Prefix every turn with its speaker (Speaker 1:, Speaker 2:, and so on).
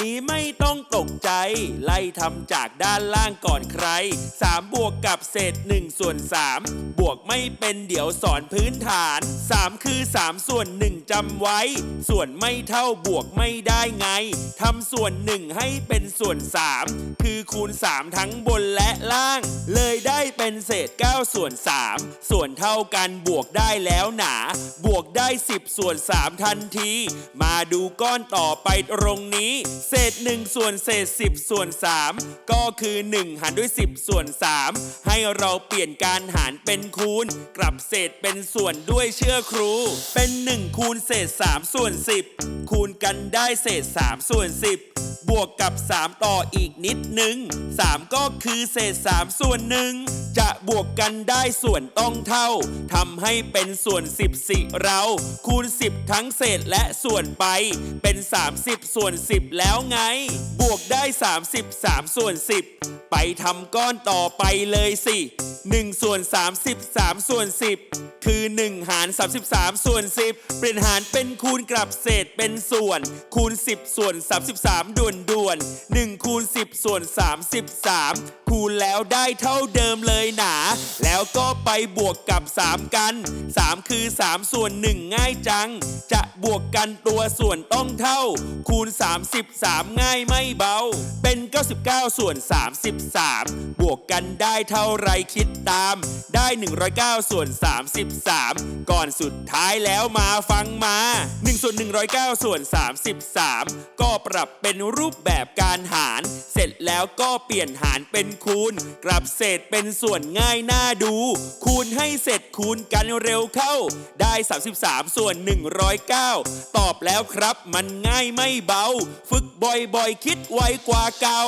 Speaker 1: นี้ไม่ต้องตกใจ ไล่ทำจากด้านล่างก่อนใคร 3 บวกกับเศษ1ส่วน3บวกไม่เป็นเดี๋ยวสอนพื้นฐาน 3 คือ 3 ส่วน 1จำไว้ ส่วนไม่เท่าบวกไม่ได้ไงทำส่วน 1 ให้เป็นส่วน 3 คือคูณ 3 ทั้งบนและล่าง เลยได้เป็นเศษ9ส่วน 3 ส่วนเท่ากันบวกได้แล้วหนา บวกได้ 10 ส่วน 3 ทันที มาดูก้อนต่อไปตรงนี้เศษ 1 ส่วนเศษ 10 ส่วน 3 ก็คือ 1 หารด้วย 10 ส่วน 3 ให้เราเปลี่ยนการหารเป็นคูณ กลับเศษเป็นส่วนด้วยเชื่อครู เป็น 1 คูณเศษ 3 ส่วน 10 คูณกันได้เศษ 3 ส่วน 10 บวกกับ 3 ต่ออีกนิดนึง 3 ก็คือเศษ 3 ส่วนหนึ่งจะบวกกันได้ส่วนต้องเท่าทำให้เป็นส่วน 10 สิเรา คูณ 10 ทั้งเศษและส่วนไป เป็น 30 ส่วน 10 แล้วไง บวกได้ 33 ส่วน 10 ไปทำก้อนต่อไปเลยสิ1ส่วน33 ส่วน 10 คือ 1 หาร 33 ส่วน 10 เปลี่ยนหารเป็นคูณกลับเศษเป็นส่วน คูณ 10 ส่วน 33 ด่วนด่วน1คูณ 10 ส่วน 33 คูณแล้วได้เท่าเดิมเลยนาแล้วก็ ไปบวกกับ 3 กัน 3 คือ 3 ส่วน 1 ง่ายจัง จะบวกกันตัวส่วนต้องเท่า คูณ 33 ง่ายไม่เบา เป็น 99 ส่วน 33 บวกกันได้เท่าไรคิดตาม ได้ 109 ส่วน 33 ก่อนสุดท้ายแล้วมาฟังมา 1 ส่วน 109 ส่วน 33 ก็ปรับเป็นรูปแบบการหาร เสร็จแล้วก็เปลี่ยนหารเป็นคูณ กลับเศษเป็นส่วนง่ายน่าดูคูณให้เสร็จคูณกันเร็วเข้า ได้ 33 ส่วน 109 ตอบแล้วครับมันง่ายไม่เบา ฝึกบ่อยๆ คิดไวกว่าเก่า